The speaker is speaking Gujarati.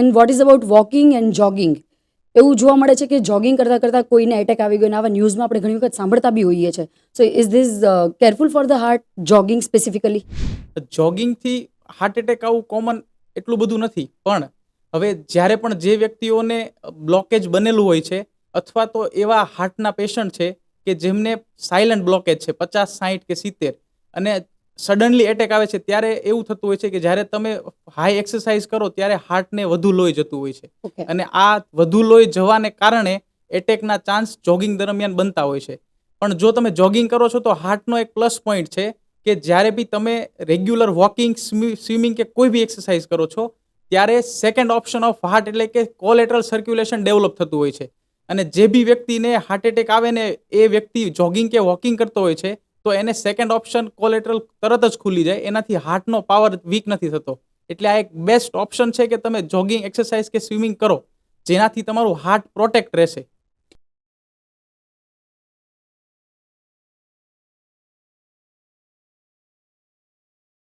And what is about walking and jogging એવું જોવા મળે છે કે જોગિંગ કરતાં કરતાં કોઈને એટેક આવી ગયો અને આવા ન્યૂઝમાં આપણે ઘણી વખત સાંભળતા બી હોઈએ છીએ so is this careful for the heart jogging specifically જોગિંગથી heart attack આવું કોમન એટલું બધું નથી. પણ હવે જ્યારે પણ જે વ્યક્તિઓને બ્લોકેજ બનેલું હોય છે, અથવા તો એવા હાર્ટના પેશન્ટ છે કે જેમને સાયલન્ટ બ્લોકેજ છે, પચાસ સાહીઠ કે સિત્તેર, અને સડનલી એટેક આવે છે ત્યારે એવું થતું હોય છે કે જ્યારે તમે હાઈ એક્સરસાઇઝ કરો ત્યારે હાર્ટને વધુ લોહી જતું હોય છે. અને આ વધુ લોહી જવાને કારણે એટેકના ચાન્સ જોગિંગ દરમિયાન બનતા હોય છે. પણ જો તમે જોગિંગ કરો છો તો હાર્ટનો એક પ્લસ પોઈન્ટ છે કે જ્યારે બી તમે રેગ્યુલર વોકિંગ સ્વિમિંગ કે કોઈ બી એક્સરસાઇઝ કરો છો ત્યારે સેકન્ડ ઓપ્શન ઓફ હાર્ટ એટલે કે કોલેટરલ સર્ક્યુલેશન ડેવલપ થતું હોય છે. અને જે બી વ્યક્તિને હાર્ટ એટેક આવે ને એ વ્યક્તિ જોગિંગ કે વોકિંગ કરતો હોય છે તો એને સેકન્ડ ઓપ્શન કોલેટરલ તરત જ ખુલી જાય. એનાથી હાર્ટનો પાવર વીક નથી થતો. એટલે આ એક બેસ્ટ ઓપ્શન છે કે તમે જોગિંગ એક્સરસાઇઝ કે સ્વિમિંગ કરો, જેનાથી તમારું હાર્ટ પ્રોટેક્ટ રહેશે.